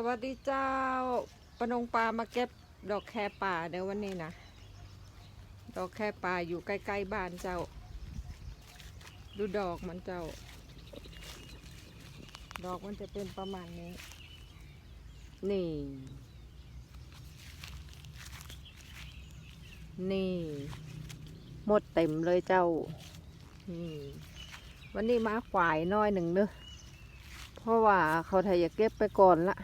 สวัสดีเจ้าปนงปลามาเก็บดอกแคป่าเดี๋ยววันนี้นะ ดอกแคป่าอยู่ใกล้ๆบ้านเจ้า ดูดอกมันเจ้า ดอกมันจะเป็นประมาณนี้ นี่ นี่ หมดเต็มเลยเจ้า นี่ วันนี้มาขวายน้อยหนึ่งเนอะเพราะว่าเขาไทยจะเก็บไปก่อนละ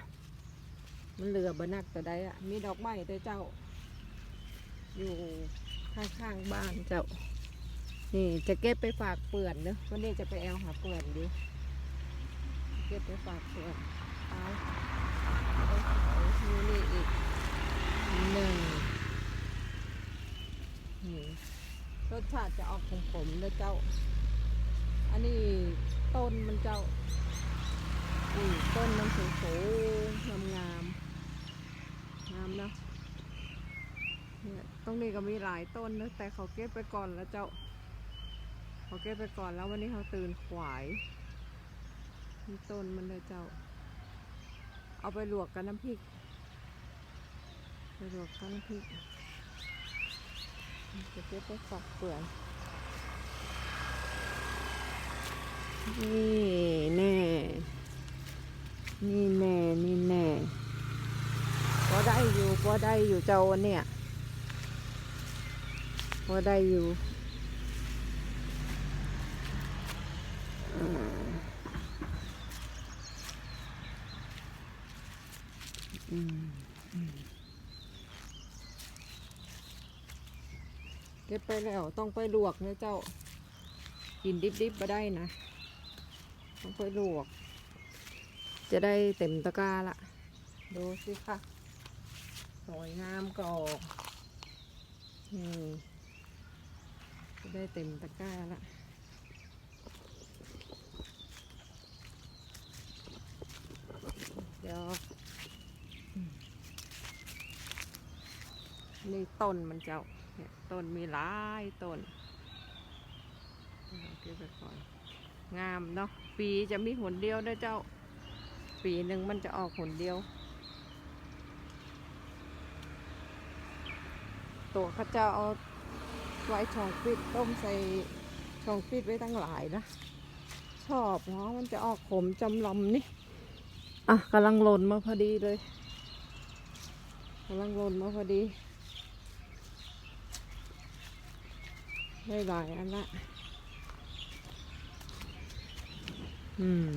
มันเหลือบนักแต่ใดอะ มีดอกไม้ด้วยเจ้า อยู่ข้างๆบ้านเจ้า นี่จะเก็บไปฝากเปื่อนเนอะวันนี้จะไปแอลหาเปื่อนดิเก็บไปฝากเปื่อนเอาเอานี่อีกหนึ่งนี่รสชาติจะออกขมๆเลยเจ้า อันนี้ต้นมันเจ้านี่ต้นมันสูงสูงงาม งามเนาะเนี่ยตรงนี้ก็มีหลายต้นนะแต่เขาเก็บไปก่อนแล้วเจ้า เขาเก็บไปก่อนแล้ววันนี้เขาตื่นขวายมีต้นมันเลยเจ้า เอาไปลวกกับน้ำพริก ไปลวกกับน้ำพริกจะเก็บไปฝักเปลือกนี่แน่ นี่แน่ นี่แน่ อได้อยู่พอได้อยู่เจ้าเนี่ยพอได้อยู่อืมเก็บไปแล้วต้องไปลวกนะเจ้า กินดิบๆมาได้นะ ต้องไปลวก จะได้เต็มตะกร้าละ ดูสิค่ะ สวยงามกออกนี่จะได้เต็มตะกร้าละเดี๋ยวนี่ต้นมันเจ้าเนี่ยต้นมีหลายต้นเอเก็บไปก่อนงามเนาะปีจะมีหนเดียวนะเจ้า ปีหนึ่งมันจะออกหนเดียว ตัวเขาจะเอาไว้ช่องฟิตต้มใส่ช่องฟิตไว้ตั้งหลายนะ ชอบเพราะมันจะออกขมจำลำนี่ อะกำลังหล่นมาพอดีเลยกำลังหล่นมาพอดีได้หลายอันละอืม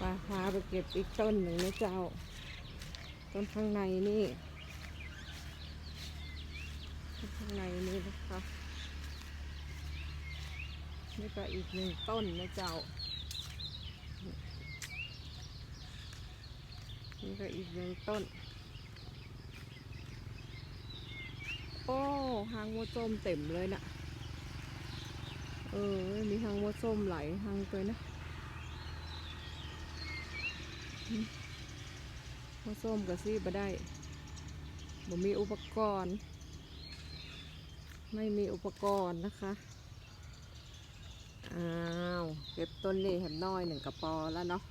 ปลาพาไปเก็บอีกต้นหนึ่งนะเจ้า ต้นข้างในนี่ต้น ข้างในนี่นะคะ นี่ก็อีกหนึ่งต้นนะเจ้า นี่ก็อีกหนึ่งต้น โอ้หางมดส้มเต็มเลยน่ะ เออ มีหางมดส้มไหลหางตัวนะอืมดส้มกับซีบ่ได้บ่มีอุปกรณ์ ไม่มีอุปกรณ์นะคะ อ้าว เก็บต้นนี้เห็นน้อยหนึ่งกระปอแล้วเนาะ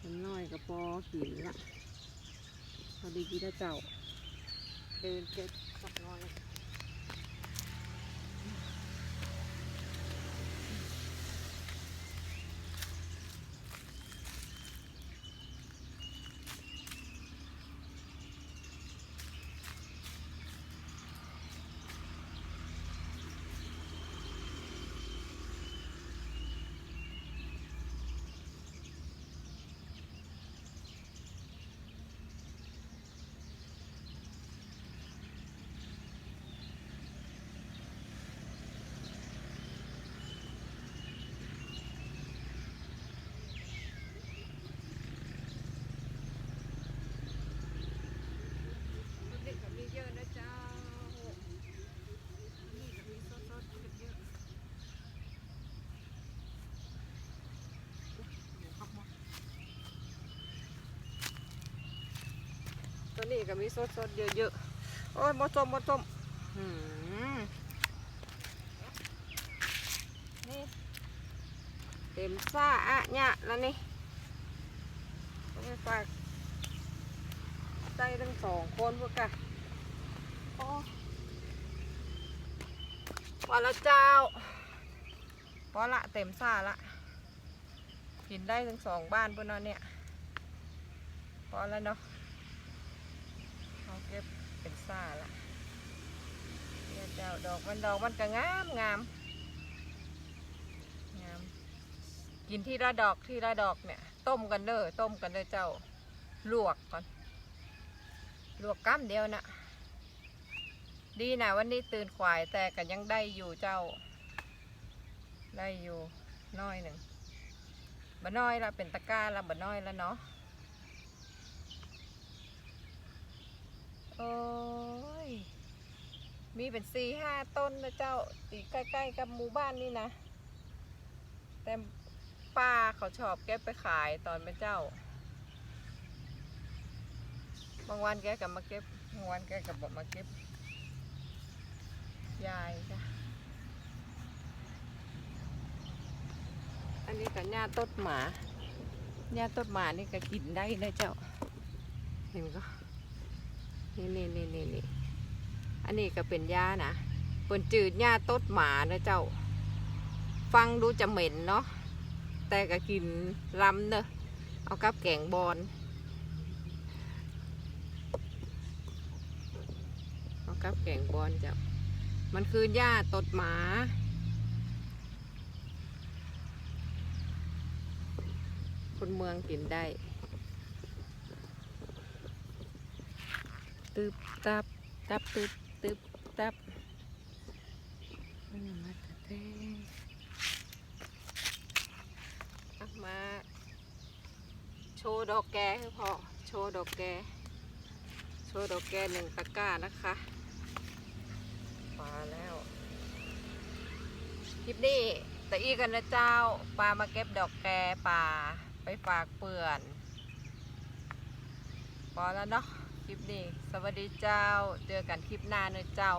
เห็นน้อยกระปอหินละพอดีกี่เจ้า เดินเก็บสักน้อย เด็กก็มีเยอะนะเจ้าอันนี้ก็มีสดๆกันเยอะตัว นี้ก็มีสดๆเยอะๆ โอ้ยมดส้มมดส้มนี่เต็มซ่าอะเนี่ยแล้วนี่ตรงนี่ฝากใจทั้งสองคนพวกกะโอ้พอละเจ้าพอละเต็มซ่าละกินได้ทั้งสองบ้านพื่อนเนเนี่ยพอแล้วเนาะ เอาเก็บเป็นซาละเนี่ยเจ้าดอกมันดอกมันก็งามงามงามกินที่ละดอกที่ละดอกเนี่ย ต้มกันเด้อต้มกันเด้อเจ้าลวกก่อน ลวกก้ามเดียวนะดีนะวันนี้ตื่นขวายแต่ก็ยังได้อยู่เจ้า ได้อยู่น้อยหนึ่งบ่น้อยละเป็นตะกร้าละบ่น้อยละเนาะโอ้ย มีเป็นสี่ห้าต้นนะเจ้าตีใกล้ๆกับหมู่บ้านนี่นะ แต่ป้าเขาชอบเก็บไปขายตอนเป็นเจ้า บางวันแกกลับมาเก็บบางวันแกกลับบอกมาเก็บ ยายจ้ะ อันนี้กับหญ้าต้นหมาหญ้าต้นหมานี่ก็กินได้นะเจ้า เห็นก็นี่นี่นี่นี่ อันนี้ก็เป็นหญ้านะเปิ่นจืดหญ้าต้นหมานะเจ้า ฟังดูจะเหม็นเนาะ แต่ก็กินลำเนอะเอากับแกงบอลเอากับแกงบอลเจ้ามันคือหญ้าตดหมาคนเมืองกินได้ ตึบตับ ตับตึบ ตึบตับมันมาตะเทอะมาโชว์ดอกแกให้พอโชว์ดอกแกโชว์ดอกแกหนึ่งตะกร้านะคะมาแล้วคลิปนี้แต่อีกันนะเจ้าปลามาเก็บดอกแกป่าไปฝากเปื่อนพอแล้วเนาะ คลิปนี้ สวัสดีเจ้า เจอกันคลิปหน้าเนอะเจ้า